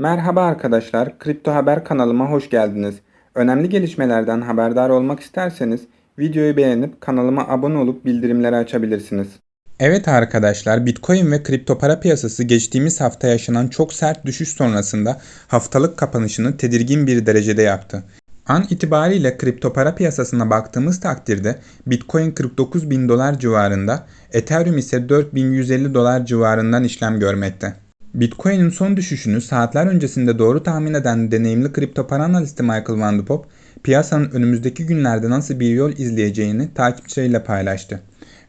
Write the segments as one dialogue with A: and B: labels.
A: Merhaba arkadaşlar, Kripto Haber kanalıma hoş geldiniz. Önemli gelişmelerden haberdar olmak isterseniz videoyu beğenip kanalıma abone olup bildirimleri açabilirsiniz. Evet arkadaşlar, Bitcoin ve kripto para piyasası geçtiğimiz hafta yaşanan çok sert düşüş sonrasında haftalık kapanışını tedirgin bir derecede yaptı. An itibariyle kripto para piyasasına baktığımız takdirde Bitcoin 49 bin dolar civarında, Ethereum ise 4150 dolar civarından işlem görmekte. Bitcoin'in son düşüşünü saatler öncesinde doğru tahmin eden deneyimli kripto para analisti Michael Van de Popp, piyasanın önümüzdeki günlerde nasıl bir yol izleyeceğini takipçileriyle paylaştı.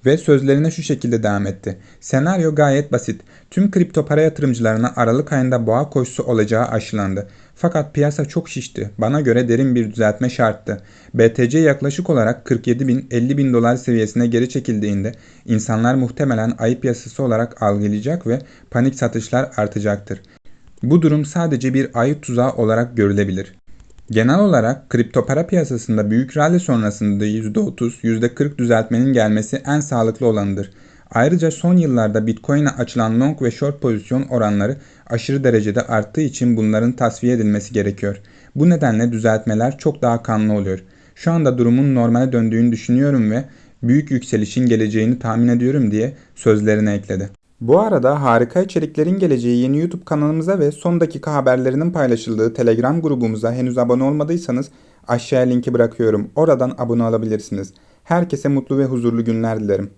A: Ve sözlerine şu şekilde devam etti. Senaryo gayet basit. Tüm kripto para yatırımcılarına Aralık ayında boğa koşusu olacağı aşılandı. Fakat piyasa çok şişti. Bana göre derin bir düzeltme şarttı. BTC yaklaşık olarak 47 bin 50 bin dolar seviyesine geri çekildiğinde insanlar muhtemelen ayı piyasası olarak algılayacak ve panik satışlar artacaktır. Bu durum sadece bir ayı tuzağı olarak görülebilir. Genel olarak kripto para piyasasında büyük rally sonrasında %30, %40 düzeltmenin gelmesi en sağlıklı olanıdır. Ayrıca son yıllarda Bitcoin'e açılan long ve short pozisyon oranları aşırı derecede arttığı için bunların tasfiye edilmesi gerekiyor. Bu nedenle düzeltmeler çok daha kanlı oluyor. Şu anda durumun normale döndüğünü düşünüyorum ve büyük yükselişin geleceğini tahmin ediyorum diye sözlerine ekledi. Bu arada harika içeriklerin geleceği yeni YouTube kanalımıza ve son dakika haberlerinin paylaşıldığı Telegram grubumuza henüz abone olmadıysanız aşağıya linki bırakıyorum. Oradan abone olabilirsiniz. Herkese mutlu ve huzurlu günler dilerim.